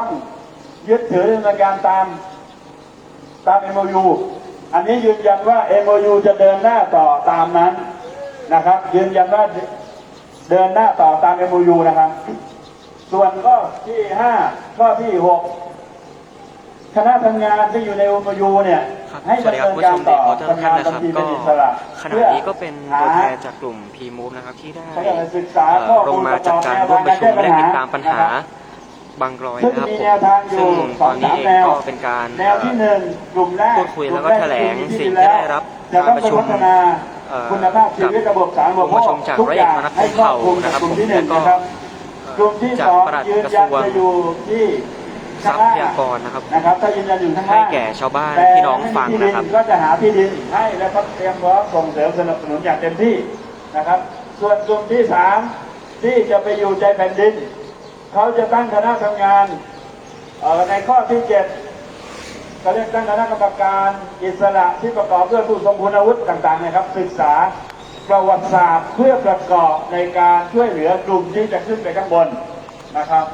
ต้องยึดถือดำเนินการตามตาม MOU อันนี้ยืนยันว่า MOU จะเดินหน้าต่อตามนั้นนะครับ ยืนยันว่าเดินหน้าต่อตาม MOU นะครับ ส่วนข้อที่5ข้อที่6คณะทำงานที่อยู่ใน MOU เนี่ยครับให้สวัสดีดำครับเนินผู้ชการมต่เด็อกทุกท่านนะครับทำงานบัญชีก็เป็นอิสระขณะนี้ก็เป็นตัวแทนจากกลุ่ม P Move นะครับที่ได้เขาเรียกอะไรศึกษาเอ่ข้ออลมูงลมาจัดการร่วมประชุมและติดตามปัญหา บางกรอยซึ่งนะครับมีผมแนวทางอยู่ซึ่งสตอองนนี้สามเองแนวก็เป็นการแนวที่หนึ่งกลุ่มแรกพูดคุยแล้วก็กมรแถลงคือสิ่งที่ได้รับจะต้องการประชุมพัฒนาเอ่อคุณภาพชีวิตระบบสาธารณูปโภประคชุมจากทุกอย่างร้อยเอกมนัสให้ครอบคลุมนะครับกลุ่มที่หนึ่งแล้วก็นะครับกลุ่มที่จากสองปลัดยืนกระทยันรวงจะอยู่ที่ทรัข้างล่างพยากรนะครับนะครับถ้ายืนยันอยู่ข้างล่างให้แก่ชาวบ้านแต่พี่น้องฟังที่ดินะครับก็จะหาที่ดินให้และก็เตรียมพร้อมส่งเสริมสนับสนุนอย่างเต็มที่นะครับ ส่วนกลุ่มที่สามที่จะไปอยู่ใจแผ่นดิน เขาจะตั้งคณะทำงานในข้อที่เจ็ดเขาเรียกตั้งคณะกรรมการอิสระที่ประกอบด้วยผู้ทรงคุณวุฒิต่างๆนะครับ ศึกษาประวัติศาสตร์เพื่อประกอบในการช่วยเหลือกลุ่มที่จะขึ้นไปข้างบนนะครับ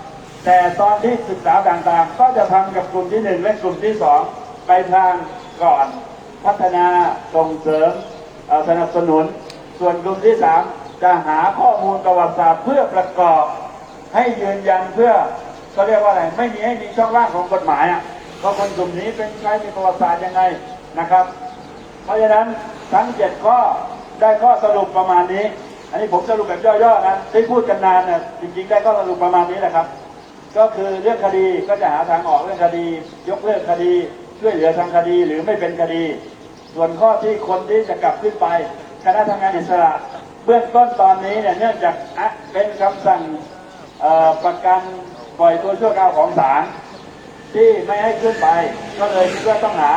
แต่ตอนที่ศึกษาต่างๆ ก็จะทำกับกลุ่มที่หนึ่งและกลุ่มที่สองไปทางก่อนพัฒนาส่งเสริมสนับสนุน ส่วนกลุ่มที่สามจะหาข้อมูลประวัติศาสตร์เพื่อประกอบ ให้ยืนยันเพื่อเขาเรียกว่าอะไร ไม่มีให้มีช่องว่างของกฎหมายอะว่าคนกลุ่มนี้เป็นใครมีประวัติศาสตร์ยังไงนะครับ เพราะฉะนั้นทั้งเจ็ดข้อได้ข้อสรุปประมาณนี้ อันนี้ผมสรุปแบบย่อๆนะที่พูดกันนานเนี่ยจริงๆได้ข้อสรุปประมาณนี้แหละครับ ก็คือเรื่องคดีก็จะหาทางออกเรื่องคดี ยกเลิกคดี ช่วยเหลือทางคดีหรือไม่เป็นคดี ส่วนข้อที่คนที่จะกลับขึ้นไปคณะทำงานอิสระ เบื้องต้นตอนนี้เนี่ยเนื่องจากเป็นคำสั่ง ประกันปล่อยตัวชั่วคราวของศาลที่ไม่ให้ขึ้นไป ก็เลยคิดว่าต้องหา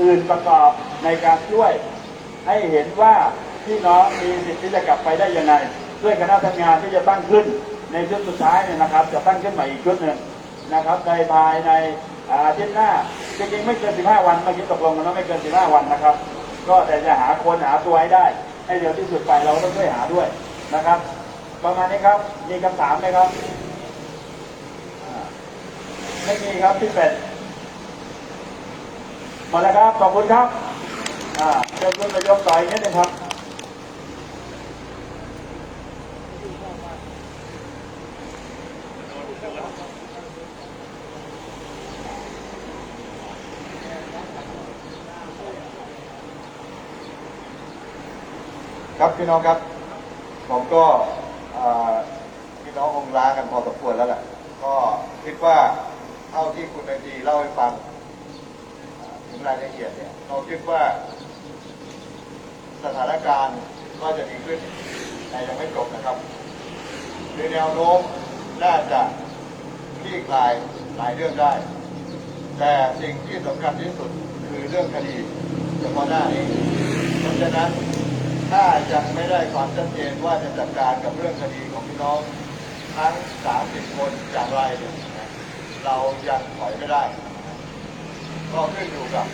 อื่นประกอบในการช่วย ให้เห็นว่าพี่น้องมีสิทธิ์ที่จะกลับไปได้ยังไง ด้วยคณะทำงานที่จะตั้งขึ้นในชุดสุดท้ายเนี่ยนะครับ จะตั้งขึ้นใหม่อีกชุดหนึ่งนะครับในภายในอาทิตย์หน้าจริงๆไม่เกิน 15 วันเมื่อกี้ตกลงกันว่าไม่เกิน 15 วันนะครับ ก็แต่จะหาคนหาตัวให้ได้ ให้เร็วที่สุดไปเราต้องช่วยหาด้วยนะครับ ประมาณนี้ครับมีคำถามไหมครับไม่มีครับพี่เป็ดหมดแล้วครับขอบคุณครับอ่าเชิญคุณนายกต่อยนิดนึงครับครับพี่น้องครับ ผมก็ งล้ากันพอสมควรแล้วแหละก็คิดว่าเท่าที่คุณนายจีเล่าให้ฟังถึงรายละเอียดเนี่ย เราคิดว่า สถานการณ์ก็จะดีขึ้น แต่ยังไม่จบนะครับโดยแนวโน้มน่าจะคลี่คลายหลายเรื่องได้ แต่สิ่งที่สำคัญที่สุดคือเรื่องคดีเฉพาะหน้านี้เพราะฉะนั้นถ้ายังไม่ได้ความชัดเจนว่าจะจัดการกับเรื่องคดีของพี่น้อง ทั้ง 30 คนอย่างไร เรายังถอยไม่ได้ ก็ขึ้นอยู่กับ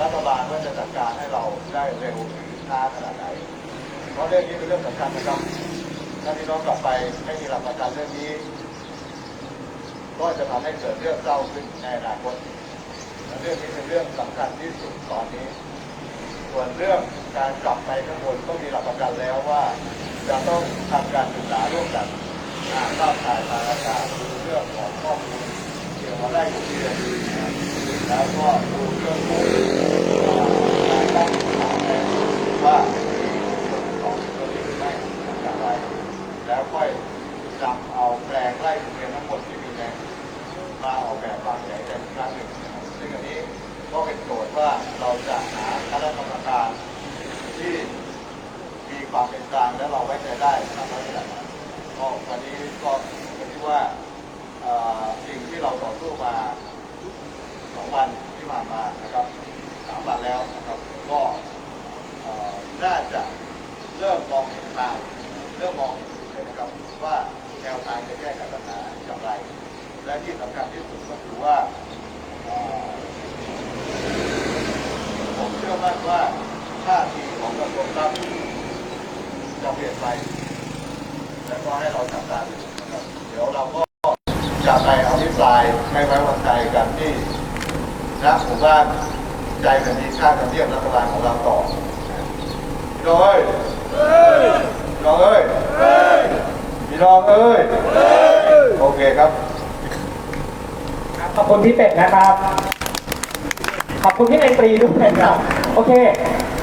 รัฐบาลว่าจะจัดการให้เราได้เร็วหรือช้าขนาดไหน เพราะเรื่องนี้เป็นเรื่องสำคัญนะครับถ้าพี่น้องกลับไปไม่มีหลักประกันเรื่องนี้ ก็จะทำให้เกิดเรื่องเศร้าขึ้นในอนาคตและเรื่องนี้เป็นเรื่องสำคัญที่สุดตอนนี้ ส่วนเรื่องการกลับไปข้างบนก็มีหลักประกันแล้วว่า จะต้องทำการศึกษาร่วมกัน ภาพถ่ายทางอากาศดูเรื่องของข้อมูลเกี่ยวกับไร่ทุเรียนนะครับแล้วก็ดูเรื่องของการตั้งคำถามแทนว่ามีส่วนของตัวนี้หรือไม่อย่างไร แล้วค่อยนำเอาแปลงไร่ทุเรียนทั้งหมดที่มีในมาออกแบบวางแผนกันอีกครั้งหนึ่งนะครับซึ่งอันนี้ก็เป็นโจทย์ว่าเราจะหาคณะกรรมการที่มีความเป็นกลางและเราไว้ใจได้นะครับลักษณะนั้นก็วันนี้ก็คิดว่าเอ่อสิ่งที่เราต่อสู้มาสองวันที่ผ่านมานะครับสามวันแล้วนะครับก็เอ่อน่าจะเริ่มมองเห็นทางเริ่มมองเห็นเลยนะครับว่าแนวทางจะแก้ไขปัญหาอย่างไร และที่สำคัญที่สุดก็คือว่าเอ่อ ผ มั่นว่าท่าทีของกระทรวงทรัพย์จะเปลี่ยนไป และก็ให้เราจับตาดูนะครับเดี๋ยวเราก็จะไปเอภิปรายไม่ไว้วางใจกันที่ณหมู่บ้านใจแผ่นดินข้างทำเนียบรัฐบาลของเราต่อพี่น้องเอ้ยพี่น้องเอ้ยพี่น้องเอ้ย โอเคครับ ขอบคุณพี่เป็ดนะครับ ขอบคุณพี่ในตรีด้วยนะครับ โอเค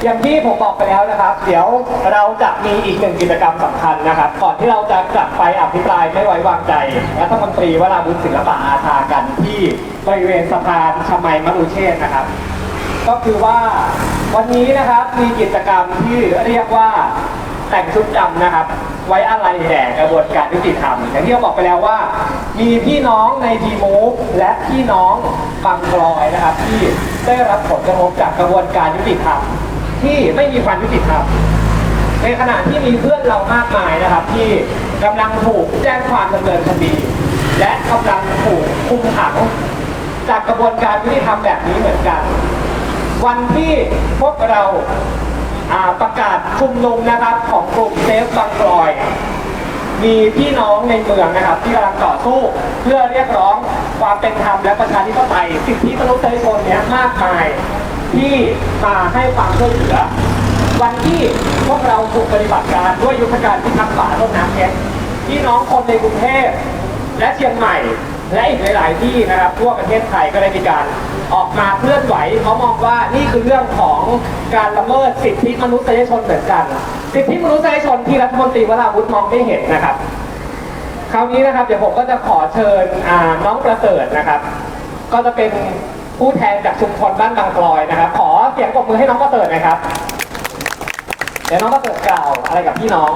อย่างที่ผมบอกไปแล้วนะครับ เดี๋ยวเราจะมีอีกหนึ่งกิจกรรมสำคัญนะครับ ก่อนที่เราจะกลับไปอภิปรายไม่ไว้วางใจรัฐมนตรีวราวุฒิศิลปะอาชากันที่บริเวณสะพานชมัยมรุเชษนะครับ ก็คือว่าวันนี้นะครับมีกิจกรรมที่เรียกว่าแต่งชุดดำนะครับ ไว้อะไรแด่กระบวนการยุติธรรมอย่างที่เราบอกไปแล้วว่า มีพี่น้องในทีมูฟและพี่น้องบางกลอยนะครับ ที่ได้รับผลกระทบจากกระบวนการยุติธรรมที่ไม่มีความยุติธรรมในขณะที่มีเพื่อนเรามากมายนะครับ ที่กำลังถูกแจ้งความดำเนินคดี และกำลังถูกคุมขังจากกระบวนการยุติธรรมแบบนี้เหมือนกัน วันที่พวกเรา ประกาศชุมนุมนะครับของกลุ่มเซฟบางกลอย มีพี่น้องในเมืองนะครับ ที่กำลังต่อสู้เพื่อเรียกร้องความเป็นธรรมและประชาธิปไตยสิทธิมนุษยชนเนี้ยมากมายที่มาให้ความช่วยเหลือ วันที่พวกเราถูกปฏิบัติการด้วยยุทธการพิทักษ์ป่าต้นน้ำเพชรพี่น้องคนในกรุงเทพและเชียงใหม่ และอีกหลาย ๆ ที่นะครับทั่วประเทศไทยก็ได้มีการ ออกมาเคลื่อนไหวเขามองว่านี่คือเรื่องของการละเมิดสิทธิมนุษยชนเหมือนกัน สิทธิมนุษยชนที่รัฐมนตรีวราวุฒิมองไม่เห็นนะครับ คราวนี้นะครับเดี๋ยวผมก็จะขอเชิญน้องประเสริฐนะครับ ก็จะเป็นผู้แทนจากชุมชนบ้านบางกลอยนะครับ ขอเสียงปรบมือให้น้องประเสริฐนะครับ เดี๋ยวน้องประเสริฐกล่าวอะไรกับพี่น้อง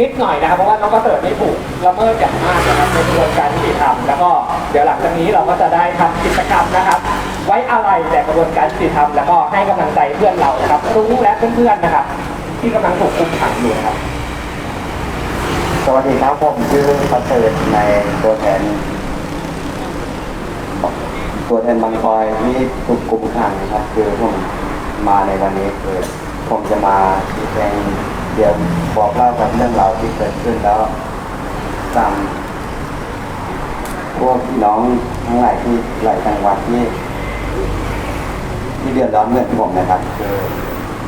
นิดหน่อยนะครับเพราะว่าน้องประเสริฐนี่ถูกละเมิดอย่างมากนะครับในกระบวนการยุติธรรมแล้วก็เดี๋ยวหลังจากนี้เราก็จะได้ทำกิจกรรมนะครับ ไว้อะไรแต่กระบวนการยุติธรรมแล้วก็ให้กำลังใจเพื่อนเรานะครับรุ้และเพื่อนๆนะครับ ที่กำลังถูกคุมขังอยู่ครับ สวัสดีครับผมชื่อประเสริฐในตัวแทน ตัวแทนบางกอยที่ถูกกลุ่มขังนะครับ คือผมมาในวันนี้คือผมจะมาชี้แจง เดี๋ยวบอกเล่ากับเรื่องราวที่เกิดขึ้นแล้วตามพวกพี่น้องทั้งหลายที่หลายจังหวัดที่ที่เดือดร้อนเหมือนผมนะครับคือ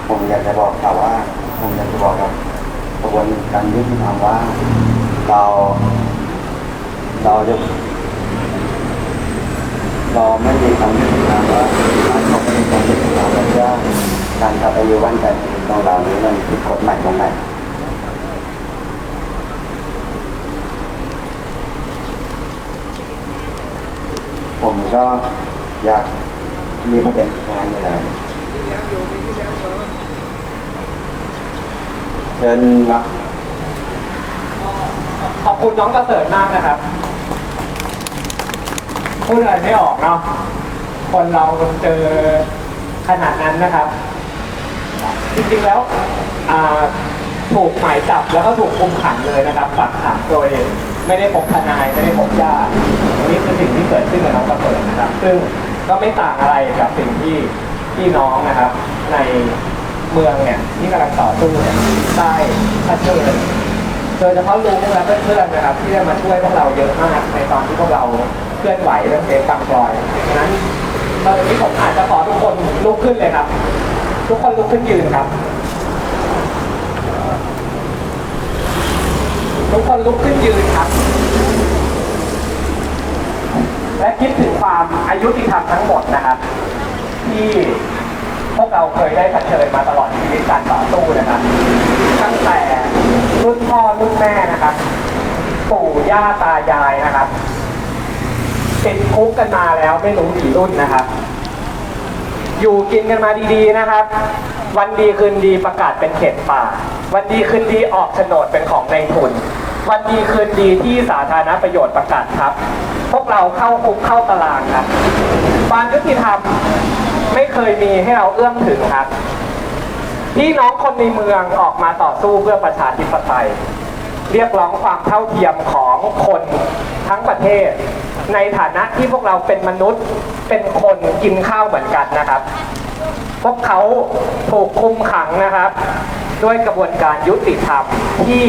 ผมอยากจะบอกเขาว่า ผมอยากจะบอกกับกระบวนการยุติธรรมว่า เรา เราจะเราไม่มีความยุติธรรมว่าการขาไม่มีความยุติธรรมแล้วว่าการกลับไปอยู่บ้านกัน ของเรานี้มันผิดกฎหมายตรงไหนผมก็อยากมีประเด็นงานอยู่แล้วเชิญรับขอบคุณน้องประเสริฐมากนะครับพูดอะไรไม่ออกเนาะคนเราเจอขนาดนั้นนะครับ ริงๆแล้วอ่าถูกหมายจับแล้วก็ถูกคุมขังเลยนะครับฝากขังโดยไม่ได้พบทนายไม่ได้พบญาติอันนี้คือสิ่งที่เกิดขึ้นกับน้องประเสริฐนะครับ ซึ่งก็ไม่ต่างอะไรกับสิ่งที่พี่น้องนะครับ ในเมืองเนี่ยที่กำลังต่อสู้เนี่ยได้เผชิญโดยเฉพาะลุงและเพื่อนๆนะครับที่ได้มาช่วยพวกเราเยอะมากในตอนที่พวกเราเคลื่อนไหวเรื่องเซฟตังกลอยดังนั้นตอนนี้ผมอาจจะขอทุกคนลุกขึ้นเลยครับ ทุกคนลุกขึ้นยืนครับ ทุกคนลุกขึ้นยืนครับ และคิดถึงความอายุติธรรมทั้งหมดนะครับ ที่พวกเราเคยได้เผชิญมาตลอดชีวิตการต่อสู้นะครับ ตั้งแต่รุ่นพ่อรุ่นแม่นะครับปู่ย่าตายายนะครับติดคุกกันมาแล้วไม่รู้กี่รุ่นนะครับ อยู่กินกันมาดีๆนะครับ วันดีคืนดีประกาศเป็นเขตป่า วันดีคืนดีออกโฉนดเป็นของในทุน วันดีคืนดีที่สาธารณประโยชน์ประกาศครับ พวกเราเข้าคุกเข้าตารางครับความยุติธรรมไม่เคยมีให้เราเอื้อมถึงครับพี่น้องคนในเมืองออกมาต่อสู้เพื่อประชาธิปไตย เรียกร้องความเท่าเทียมของคนทั้งประเทศ ในฐานะที่พวกเราเป็นมนุษย์เป็นคนกินข้าวเหมือนกันนะครับ พวกเขาถูกคุมขังนะครับ ด้วยกระบวนการยุติธรรมที่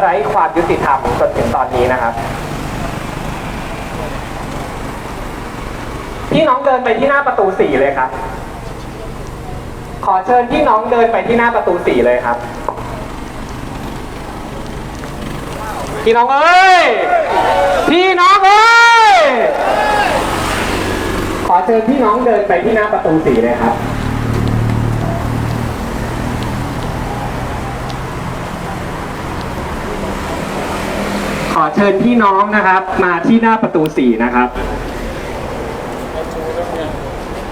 ไร้ความยุติธรรมจนถึงตอนนี้นะครับพี่น้องเดินไปที่หน้าประตูสี่เลยครับ ขอเชิญพี่น้องเดินไปที่หน้าประตูสี่เลยครับ พี่น้องเอ้ย พี่น้องเอ้ย ขอเชิญพี่น้องเดินไปที่หน้าประตูสี่เลยครับ ขอเชิญพี่น้องนะครับ มาที่หน้าประตูสี่นะครับ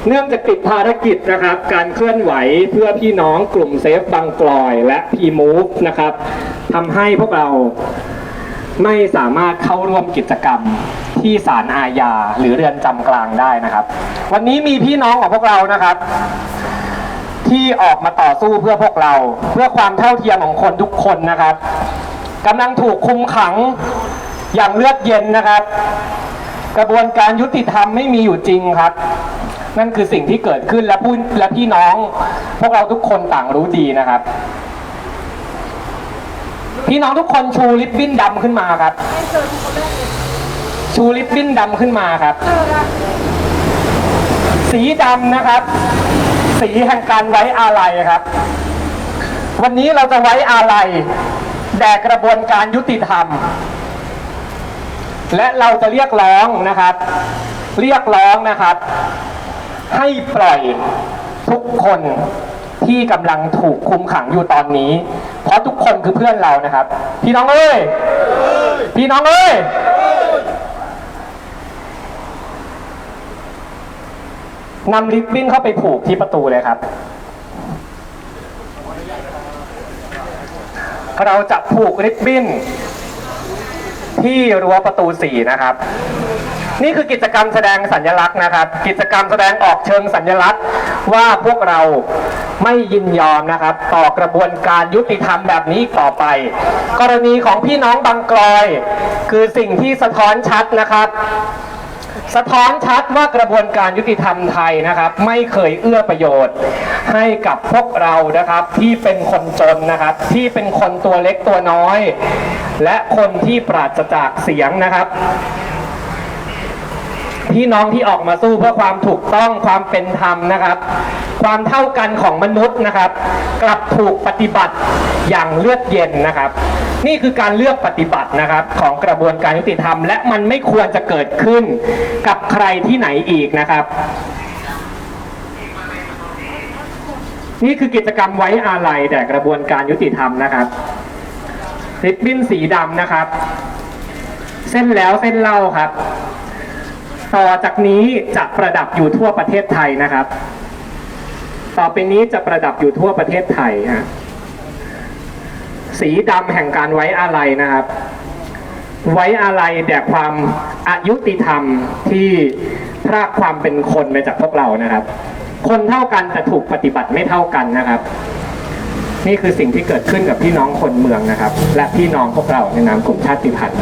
เนื่องจากติดภารกิจนะครับ การเคลื่อนไหวเพื่อพี่น้องกลุ่มเซฟบางกลอยและพีมูฟนะครับทำให้พวกเรา ไม่สามารถเข้าร่วมกิจกรรมที่ศาลอาญาหรือเรือนจำกลางได้นะครับ วันนี้มีพี่น้องของพวกเรานะครับ ที่ออกมาต่อสู้เพื่อพวกเรา เพื่อความเท่าเทียมของคนทุกคนนะครับกำลังถูกคุมขังอย่างเลือดเย็นนะครับ กระบวนการยุติธรรมไม่มีอยู่จริงครับ นั่นคือสิ่งที่เกิดขึ้นและผู้และพี่น้อง พวกเราทุกคนต่างรู้ดีนะครับ พี่น้องทุกคนชูริบบิ้นดำขึ้นมาครับ ชูริบบิ้นดำขึ้นมาครับ สีดำนะครับ สีแห่งการไว้อาลัยครับ วันนี้เราจะไว้อาลัยแด่กระบวนการยุติธรรม และเราจะเรียกร้องนะครับ เรียกร้องนะครับ ให้ปล่อยทุกคน ที่กำลังถูกคุมขังอยู่ตอนนี้ เพราะทุกคนคือเพื่อนเรานะครับ พี่น้องเอ้ย พี่น้องเอ้ย นำริบบิ้นเข้าไปผูกที่ประตูเลยครับ เราจะผูกริบบิ้นที่รั้วประตูสี่นะครับ นี่คือกิจกรรมแสดงสัญลักษณ์นะครับ กิจกรรมแสดงออกเชิงสัญลักษณ์ ว่าพวกเราไม่ยินยอมนะครับ ต่อกระบวนการยุติธรรมแบบนี้ต่อไป กรณีของพี่น้องบางกลอย คือสิ่งที่สะท้อนชัดนะครับสะท้อนชัดว่ากระบวนการยุติธรรมไทยนะครับ ไม่เคยเอื้อประโยชน์ ให้กับพวกเรานะครับที่เป็นคนจนนะครับ ที่เป็นคนตัวเล็กตัวน้อย และคนที่ปราศจากเสียงนะครับ พี่น้องที่ออกมาสู้เพื่อความถูกต้องความเป็นธรรมนะครับ ความเท่ากันของมนุษย์นะครับ กลับถูกปฏิบัติอย่างเลือดเย็นนะครับ นี่คือการเลือกปฏิบัตินะครับ ของกระบวนการยุติธรรม และมันไม่ควรจะเกิดขึ้นกับใครที่ไหนอีกนะครับนี่คือกิจกรรมไว้อาลัยแด่กระบวนการยุติธรรมนะครับริบบิ้นสีดำนะครับ เส้นแล้วเส้นเล่าครับ จากนี้จะประดับอยู่ทั่วประเทศไทยนะครับ ต่อไปนี้จะประดับอยู่ทั่วประเทศไทยฮะสีดำแห่งการไว้อาลัยนะครับ ไว้อาลัยแด่ความอายุติธรรมที่พรากความเป็นคนไปจากพวกเรานะครับ คนเท่ากันแต่ถูกปฏิบัติไม่เท่ากันนะครับ นี่คือสิ่งที่เกิดขึ้นกับพี่น้องคนเมืองนะครับ และพี่น้องพวกเราในนามกลุ่มชาติพันธุ์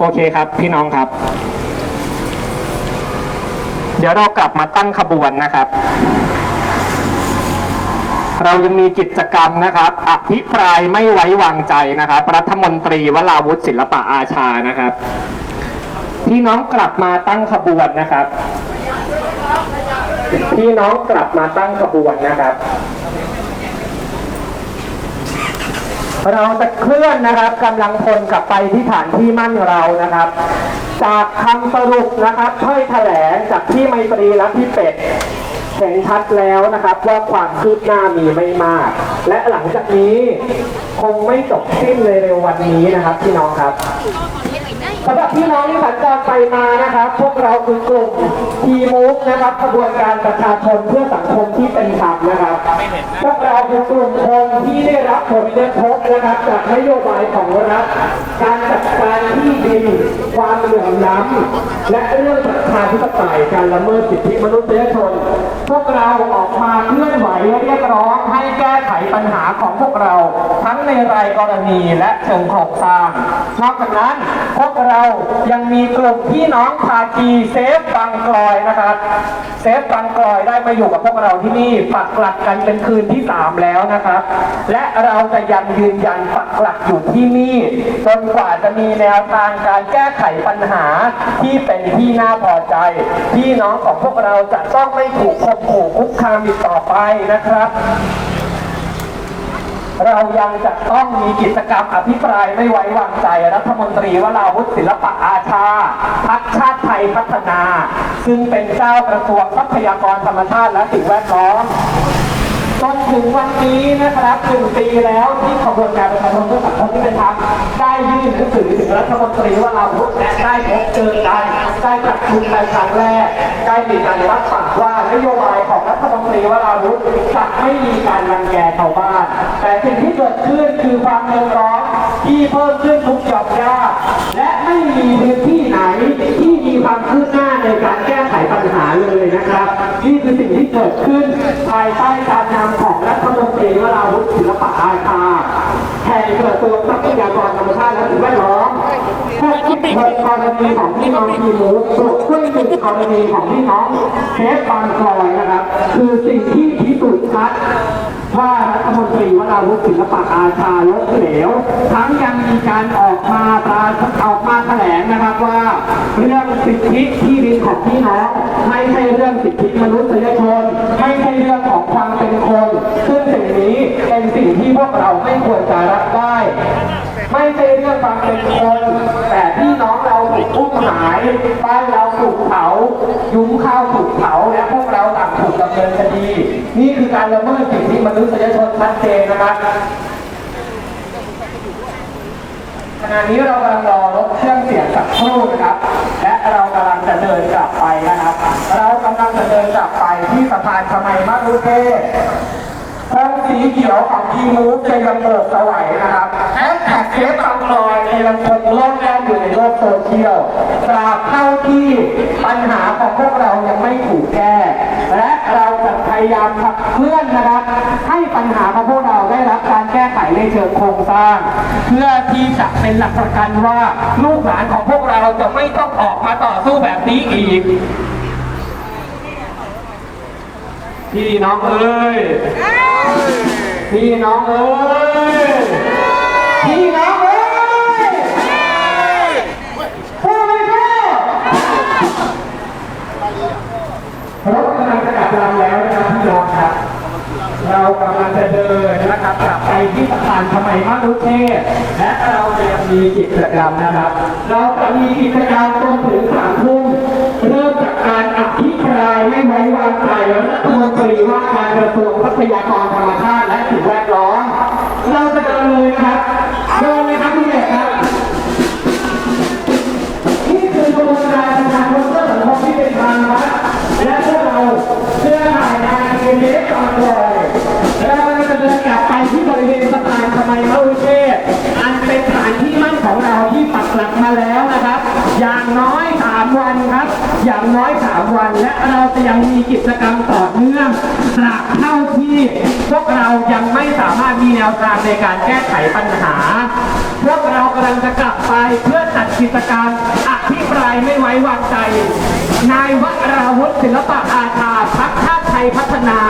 โอเคครับพี่น้องครับ เดี๋ยวเรากลับมาตั้งขบวนนะครับ เรายังมีกิจกรรมนะครับ อภิปรายไม่ไว้วางใจนะครับ รัฐมนตรีวราวุฒิศิลปะอาชานะครับ พี่น้องกลับมาตั้งขบวนนะครับ พี่น้องกลับมาตั้งขบวนนะครับ เราจะเคลื่อนนะครับกำลังพลกลับไปที่ฐานที่มั่นเรานะครับ จากคำสรุปนะครับถ้อยแถลงจากพี่ไมตรีและพี่เป็ดเห็นชัดแล้วนะครับว่าความคืบหน้ามีไม่มาก และหลังจากนี้คงไม่จบสิ้นในเร็ววันนี้นะครับพี่น้องครับ สำหรับพี่น้องที่สัญจรไปมานะครับ พวกเราคือกลุ่มทีมูฟนะครับขบวนการประชาชนเพื่อสังคมที่เป็นธรรมนะครับ พวกเราคือกลุ่มคนที่ได้รับผลกระทบนะครับจากนโยบายของรัฐการจัดการที่ดินความเหลื่อมล้ำและเรื่องประชาธิปไตยการละเมิดสิทธิมนุษยชน พวกเราออกมาเคลื่อนไหวและเรียกร้องให้แก้ไขปัญหาของพวกเรา ทั้งในรายกรณีและเชิงโครงสร้างนอกจากนั้นพวกเราเรายังมีกลุ่มพี่น้องภาคีเซฟบางกลอยนะครับ เซฟบางกลอยได้มาอยู่กับพวกเราที่นี่ปักหลักกันเป็นคืนที่ 3 แล้วนะครับ และเราจะยังยืนยันปักหลักอยู่ที่นี่จนกว่าจะมีแนวทางการแก้ไขปัญหาที่เป็นที่น่าพอใจ พี่น้องของพวกเราจะต้องไม่ถูกข่มขู่คุกคามอีกต่อไปนะครับ เรายังจะต้องมีกิจกรรมอภิปรายไม่ไว้วางใจรัฐมนตรีวราวุฒิศิลปะอาชาพักชาติไทยพัฒนา ซึ่งเป็นเจ้ากระทรวงทรัพยากรธรรมชาติและสิ่งแวดล้อมจนถึงวันนี้นะครับหนึ่งปีแล้วที่ขบวนการประชาชนเพื่อสังคมที่เป็นธรรมได้ยื่นหนังสือถึงรัฐมนตรีว่าเราพุทธและได้พบเจอกันได้ประชุมในครั้งแรก ได้มีการรับปาก ว่านโยบายของรัฐมนตรีว่าเราพุทธจะไม่มีการรังแกชาวบ้าน แต่สิ่งที่เกิดขึ้นคือความเดือดร้อนที่เพิ่มขึ้นทุกหย่อมย่าและไม่มีพื้นที่ไหนที่มีความคืบหน้าในการแก้ไขปัญหาเลยนะครับนี่คือสิ่งที่เกิดขึ้นภายใต้การนำของรัฐมนตรีวราวุฒิศิลปะอาชาแห่งกระทรวงทรัพยากรธรรมชาติและสิ่งแวดล้อม กที่เป็นกรณีของพี่น้องทีมูปลุกขึ้นเป็นกรณีของพี่น้องเทปบางกลอยนะครับ คือสิ่งที่พิสูจน์ชัดว่ารัฐมนตรีวราวุฒิศิลปะอาชาล้มเหลว ทั้งยังมีการออกมาตราออกมาแถลงนะครับว่าเรื่องสิทธิที่ดินของพี่น้องไม่ใช่เรื่องสิทธิมนุษยชน ไม่ใช่เรื่องของความเป็นคน ซึ่งสิ่งนี้เป็นสิ่งที่พวกเราไม่ควรจะรับได้ ไม่ใช่เรื่องความเป็นคน แต่พี่น้องเราถูกอุ้มหายบ้านเราถูกเผา ยุ้งข้าวถูกเผาและพวกเราต่างถูกดำเนินคดี นี่คือการละเมิดสิทธิมนุษยชนชัดเจนนะครับขณะนี้เรากำลังรอรถเครื่องเสียงสักครู่นะครับ และเรากำลังจะเดินกลับไปนะครับ เรากำลังจะเดินกลับไปที่สะพานชมัยมรุเทศ ธงสีเขียวของทีมูฟจะยังโบกสวัยนะครับแฮชแท็กเซฟบางกลอยยังคงโลกแล่นอยู่ในโลกโซเชียลตราบเท่าที่ปัญหาของพวกเรายังไม่ถูกแก้ และเราจะพยายามขับเคลื่อนนะครับ ให้ปัญหาของพวกเราได้รับการแก้ไขในเชิงโครงสร้าง เพื่อที่จะเป็นหลักประกันว่าลูกหลานของพวกเราจะไม่ต้องออกมาต่อสู้แบบนี้อีก พี่น้องเอ้ย พี่น้องเอ้ย พี่น้องเอ้ยพูดไม่พูดรถกำลังจะกลับลำแล้วนะครับพี่น้องครับ เรากำลังจะเดินนะครับกลับไป ที่สะพานทำไมมรุเทศ และเราจะมีกิจกรรมนะครับ เราจะมีกิจกรรมจนถึงสามทุ่มเริ่มจากการอภิปรายไม่ไว้วางใจรัฐมนตรีว่าการกระทรวงทรัพยากรธรรมชาติและสิ่งแวดล้อมเราจะเดินเลยนะครับเดินเลยครับพี่เด็กครับ สะพานทำไมมะรุเทศอันเป็นสถานที่มั่นของเราที่ปักหลักมาแล้วนะครับ อย่างน้อยสามวันครับ อย่างน้อยสามวัน และเราจะยังมีกิจกรรมต่อเนื่องตราบเท่าที่พวกเรายังไม่สามารถมีแนวทางในการแก้ไขปัญหา พวกเรากำลังจะกลับไปเพื่อจัดกิจกรรมอภิปรายไม่ไว้วางใจ นายวราวุฒิศิลปะอาชาพั ชาติไทยพัฒนา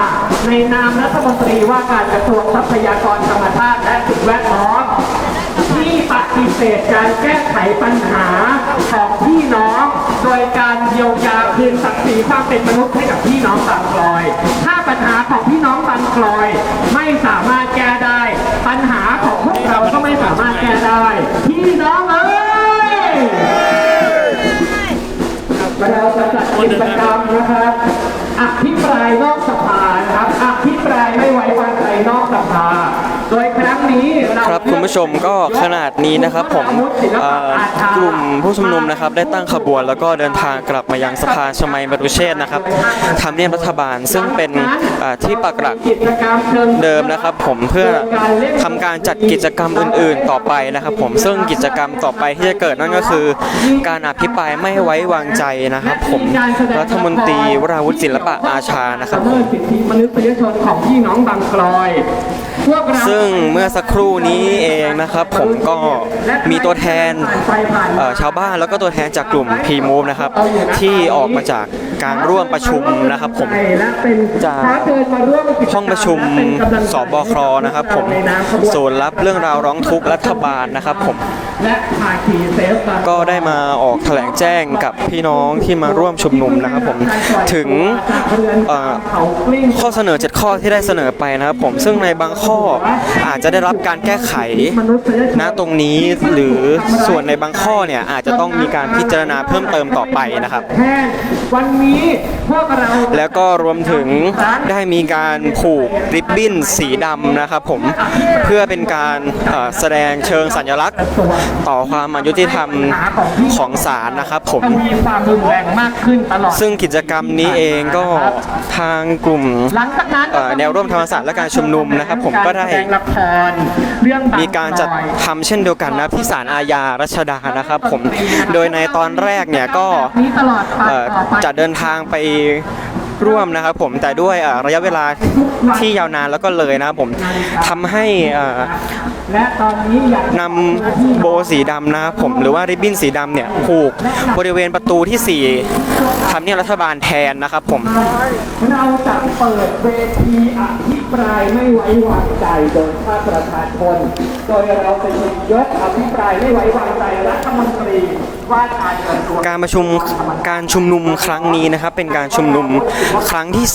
ในนามรัฐมนตรีว่าการกระทรวงทรัพยากรธรรมชาติและสิ่งแวดล้อมที่ปฏิเสธการแก้ไขปัญหาของพี่น้อง โดยการเยียวยาคืนศักดิ์ศรีความเป็นมนุษย์ให้กับพี่น้องบางกลอย ถ้าปัญหาของพี่น้องบางกลอย ไม่สามารถแก้ได้ ปัญหาของพวกเราก็ไม่สามารถแก้ได้ พี่น้องเอ้ย เราจะจัดกิจกรรมนะครับอภิปรายนอกสภานะครับอภิปรายไม่ไว้วางใจ นอกสภาโดยครั้งนี้ครับคุณผู้ชมก็ขนาดนี้นะครับผมกลุ่มผู้ชุมนุมนะครับได้ตั้งขบวนแล้วก็เดินทางกลับมายังสะพาชมัยมรุเชษนะครับทำเนียบรัฐบาลซึ่งเป็นที่ปักหลักเดิมนะครับ ผมเพื่อทำการจัดกิจกรรมอื่น ๆ ต่อไปนะครับ ผมซึ่งกิจกรรมต่อไปที่จะเกิดนั่นก็คือ การอภิปรายไม่ไว้วางใจนะครับ ผมรัฐมนตรีวราวุฒิศิลปะอาชานะครับละเมิดสิทธิมนุษยชนของพี่น้องบางกลอยซึ่งเมื่อสักครู่นี้เองนะครับผมก็มีตัวแทนชาวบ้านแล้วก็ตัวแทนจากกลุ่ม p m o v e นะครับที่ออกมาจากการร่วมประชุมนะครับผมจากห้องประชุมสบคนะครับผมในนามขบวนศูนย์รับเรื่องราวร้องทุกข์รัฐบาลนะครับผมก็ได้มาออกแถลงแจ้งกับพี่น้องที่มาร่วมชุมนุมนะครับผมถึงเอ่อเขากลิ้งข้อเสนอ 7 ข้อที่ได้เสนอไปนะครับผมซึ่งในบางข้ออาจจะได้รับการแก้ไขมนุษยชนณตรงนี้หรือส่วนในบางข้อเนี่ยอาจจะต้องมีการพิจารณาเพิ่มเติมต่อไปนะครับแห้งวันนี้พวกเราแล้วก็รวมถึงได้มีการผูกริบบิ้นสีดำนะครับผมเพื่อเป็นการเอ่อแสดงเชิงสัญลักษณ์ ต่อความอายุติธรรมของศาลนะครับผมมันมีความรุนแรงมากขึ้นตลอดซึ่งกิจกรรมนี้เองก็ทางกลุ่มหลังจากนั้นเอ่อแนวร่วมธรรมศาสตร์และการชุมนุมนะครับ ผมก็ได้ารแสดงละครเรื่องบงมีการจัดกอยทำเช่นเดียวกันนะที่ศาลอาญารัชดานะครับ ผมโดยในตอนแรกเนี่ยก็นี้ตลอดไปเอ่อต่อไปจะเดินทางไปร่วมนะครับผมแต่ด้วยเอ่อระยะเวลาที่ยาวนานแล้วก็เลยนะครับผมทำให้เอ่อและตอนนี้อยากนำโบสีดำนะครับผมหรือว่าริบบิ้นสีดำเนี่ยผูกบริเวณประตูที่ 4ทำเนียบรัฐบาลแทนนะครับผมเราจะเปิดเวทีอภิปรายไม่ไว้วางใจโดยภาคประชาชน โดยเราจะหยิบยกอภิปรายไม่ไว้วางใจรัฐมนตรีว่าการกระทรวงการประชุมการชุมนุมครั้งนี้นะครับ เป็นการชุมนุมครั้งที่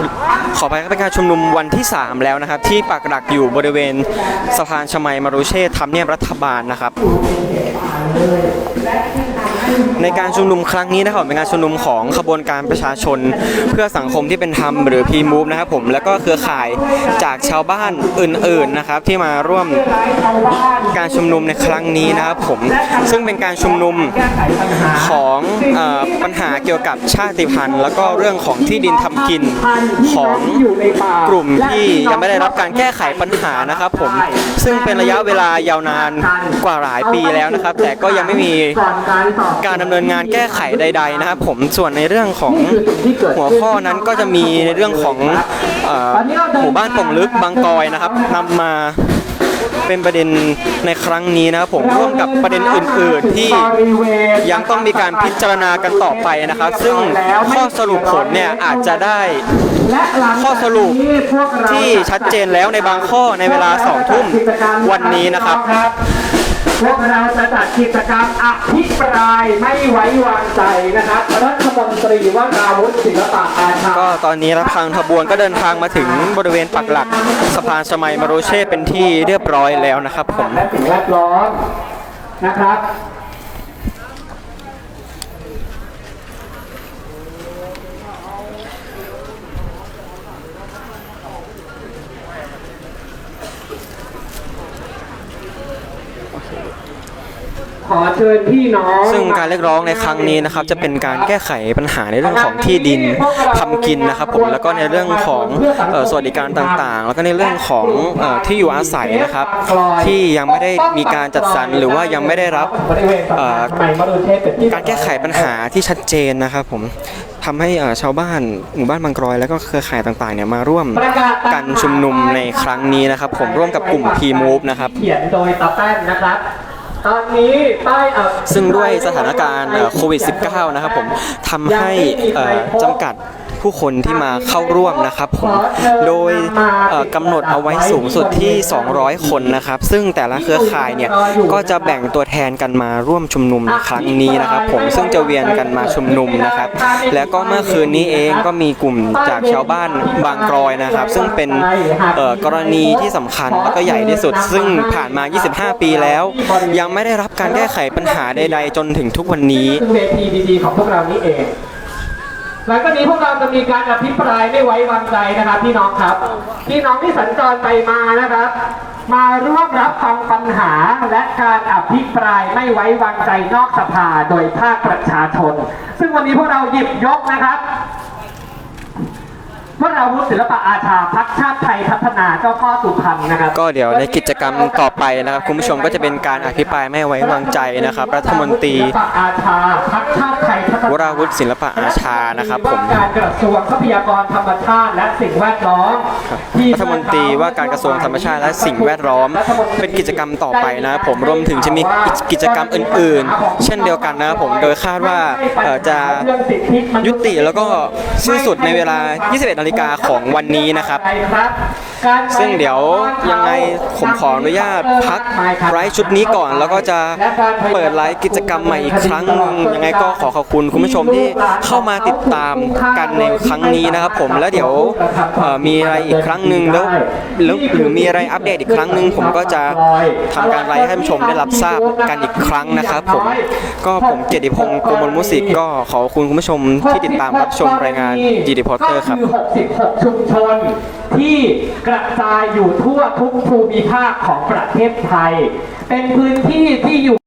3 ขอไปก็เป็นการชุมนุมวันที่ 3 แล้วนะครับ ที่ปักหลักอยู่บริเวณสะพานชมัยมรุเชษทำเนียบรัฐบาลนะครับ ในการชุมนุมครั้งนี้นะครับเป็นการชุมนุมของขบวนการประชาชน เพื่อสังคมที่เป็นธรรมหรือพีมูฟนะครับผมแล้วก็เครือข่ายจากชาวบ้านอื่นๆนะครับที่มาร่วมการชุมนุมในครั้งนี้นะครับผมซึ่งเป็นการชุมนุมของอปัญหาเกี่ยวกับชาติพันธุ์ แล้วก็เรื่องของที่ดินทำกินของกลุ่มที่ยังไม่ได้รับการแก้ไขปัญหานะครับผมซึ่งเป็นระยะเวลายาวนานกว่าหลายปีแล้วนะครับ แต่ก็ยังไม่มีก่อนการสอบการดำเนินงานแก้ไขใด ๆ นะครับ ผมส่วนในเรื่องของหัวข้อนั้นก็จะมีในเรื่องของเอ่อหมู่บ้านป่งลึกบางกอยนะครับนำมาเป็นประเด็นในครั้งนี้นะครับผมร่วมกับประเด็นอื่น ๆ ที่ยังต้องมีการพิจารณากันต่อไปนะครับ ซึ่งข้อสรุปผลเนี่ยอาจจะได้และหลังข้อสรุปจากนี้พวกเราที่ชัดเจนแล้วในบางข้อในเวลาสองทุ่มวันนี้นะครับ พวกเราจะจัดกิจกรรมอภิปรายไม่ไว้วางใจนะครับรัฐมนตรีวราวุฒิศิลปะอาชาก็ตอนนี้รับทางขบวนก็เดินทางมาถึงบริเวณปักหลักสะพานชมัยมรุเชษฐ์เป็นที่เรียบร้อยแล้วนะครับผมและสิ่งแวดล้อมนะครับ อเชิญพี่น้องซึ่งการเรียกร้องในครั้งนี้นะครับ จะเป็นการแก้ไขปัญหาในเรื่องของที่ดินทำกินนะครับ ผมแล้วก็ในเรื่องของสวัสดิการต่างๆ แล้วก็ในเรื่องของที่อยู่อาศัยนะครับ ที่ยังไม่ได้มีการจัดสรรหรือว่ายังไม่ได้รับการแก้ไขปัญหาที่ชัดเจนนะครับ ผมทำให้ชาวบ้านหมู่บ้านบางกรอย แล้วก็เครือข่ายต่างๆเนี่ยมาร่วมประกาศตามกันชุมนุมในครั้งนี้นะครับ ผมร่วมกับกลุ่ม P Move นะครับเขียนโดยตาแป้นนะครับ ตอนนี้ป้ายซึ่งด้วยสถานการณ์โควิด -19 นะครับผมทำให้จำกัด ผู้คนที่มาเข้าร่วมนะครับผมโดยเอ่อกำหนดเอาไว้สูงสุดที่ 200 คนนะครับ ซึ่งแต่ละเครือข่ายเนี่ยก็จะแบ่งตัวแทนกันมาร่วมชุมนุมในครั้งนี้นะครับผมซึ่งจะเวียนกันมาชุมนุมนะครับ แล้วก็เมื่อคืนนี้เองก็มีกลุ่มจากชาวบ้านบางกรอยนะครับ ซึ่งเป็นเอ่อกรณีที่สำคัญแล้วก็ใหญ่ที่สุด ซึ่งผ่านมา 25 ปีแล้ว ยังไม่ได้รับการแก้ไขปัญหาใด ๆ จนถึงทุกวันนี้ซึ่งเวทีดีๆของพวกเรานี่เอง หลังจากนี้พวกเราจะมีการอภิปรายไม่ไว้วางใจนะครับ พี่น้องครับ พี่น้องที่สัญจรไปมานะครับ มาร่วมรับฟังปัญหาและการอภิปรายไม่ไว้วางใจนอกสภาโดยภาคประชาชน ซึ่งวันนี้พวกเราหยิบยกนะครับ วราวุฒิศิลปะอาชาพักชาติไทยพัฒนาเจ้าพ่อสุพรรณนะครับก็เดี๋ยวในกิจกรรมต่อไปนะครับคุณผู้ชมก็จะเป็นการอภิปรายไม่ไว้วางใจนะครับ รัฐมนตรีศิลปะอาชาพักชาติไทยพัฒนาวราวุฒิศิลปะอาชานะครับผมว่าการกระทรวงทรัพยากรธรรมชาติและสิ่งแวดล้อมที่รัฐมนตรีว่าการกระทรวงธรรมชาติและสิ่งแวดล้อม เป็นกิจกรรมต่อไปนะครับผมรวมถึงจะมีกิจกรรมอื่น ๆ เช่นเดียวกันนะครับผมโดยคาดว่าเอ่อจะยุติแล้วก็สิ้นสุดในเวลา 21นาฬิกาของวันนี้นะครับ ซึ่งเดี๋ยวยังไงผมขออนุญาตพักไลฟ์ชุดนี้ก่อน แล้วก็จะเปิดไลฟ์กิจกรรมใหม่อีกครั้งนึงยังไงก็ขอขอบคุณคุณผู้ชมที่เข้ามาติดตามกันในครั้งนี้นะครับผมแล้วเดี๋ยวมีอะไรอีกครั้งหนึ่งแล้วหรือมีอะไรอัปเดตอีกครั้งหนึ่งผมก็จะทำการไลฟ์ให้ผู้ชมได้รับทราบกันอีกครั้งนะครับผมก็ผมเกียรติพงศ์โกมลมุสิกก็ขอบคุณคุณผู้ชมที่ติดตามรับชมรายงานดีดีพอเตอร์ครับ66 ชุมชน ที่กระจายอยู่ทั่วทุกภูมิภาคของประเทศไทย เป็นพื้นที่ที่อยู่